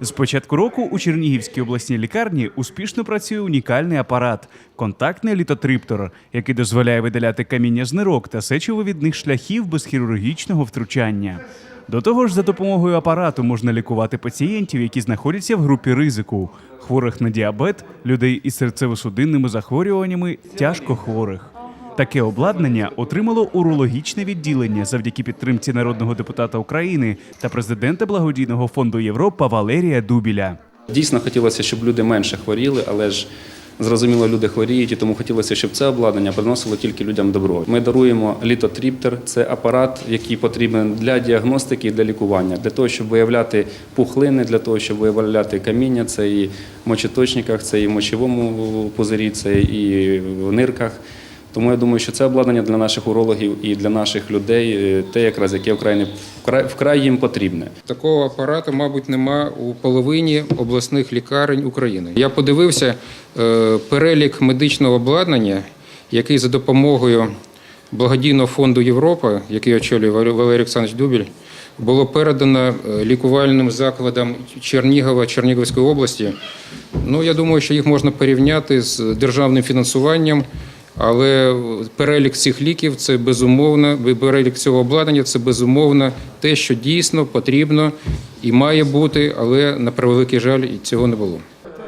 З початку року у Чернігівській обласній лікарні успішно працює унікальний апарат контактний літотриптор, який дозволяє видаляти каміння з нирок та сечовивідних шляхів без хірургічного втручання. До того ж, за допомогою апарату можна лікувати пацієнтів, які знаходяться в групі ризику, хворих на діабет, людей із серцево-судинними захворюваннями, тяжко хворих. Таке обладнання отримало урологічне відділення завдяки підтримці народного депутата України та президента благодійного фонду Європа Валерія Дубіля. Дійсно хотілося, щоб люди менше хворіли, але ж зрозуміло, люди хворіють, і тому хотілося, щоб це обладнання приносило тільки людям добро. Ми даруємо літотріптер. Це апарат, який потрібен для діагностики і для лікування, для того, щоб виявляти пухлини, для того, щоб виявляти каміння. Це і в мочеточниках, це і в мочовому пузирі, це і в нирках. Тому я думаю, що це обладнання для наших урологів і для наших людей, е, те, якраз яке вкрай, вкрай, їм потрібне. Такого апарату, мабуть, нема у половині обласних лікарень України. Я подивився е, перелік медичного обладнання, який за допомогою благодійного фонду Європа, який очолює Валерій Олександрович Дубіль, було передано е, лікувальним закладам Чернігова, Чернігівської області. Ну, я думаю, що їх можна порівняти з державним фінансуванням. Але перелік цих ліків це безумовно, перелік цього обладнання це безумовно те, що дійсно потрібно і має бути, але на превеликий жаль, і цього не було.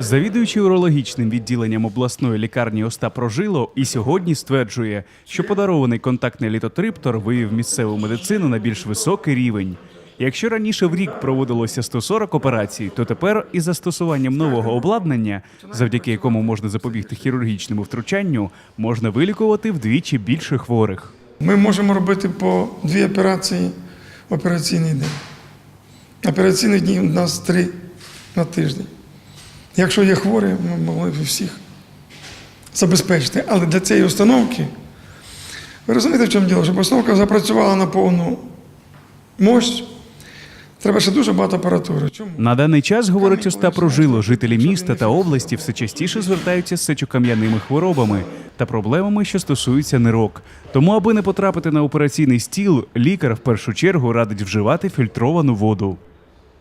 Завідуючий урологічним відділенням обласної лікарні Остап Прожило і сьогодні стверджує, що подарований контактний літотриптор вивів місцеву медицину на більш високий рівень. Якщо раніше в рік проводилося 140 операцій, то тепер із застосуванням нового обладнання, завдяки якому можна запобігти хірургічному втручанню, можна вилікувати вдвічі більше хворих. Ми можемо робити по дві операції в операційний день. Операційних днів у нас три на тиждень. Якщо є хворі, ми могли б всіх забезпечити. Але для цієї установки, ви розумієте, в чому діло? Щоб установка запрацювала на повну мощь, треба ще дуже багато апаратури. Чому? На даний час, говорить Остап Прожило, жителі міста та області все частіше звертаються з сечокам'яними хворобами та проблемами, що стосуються нирок. Тому, аби не потрапити на операційний стіл, лікар в першу чергу радить вживати фільтровану воду.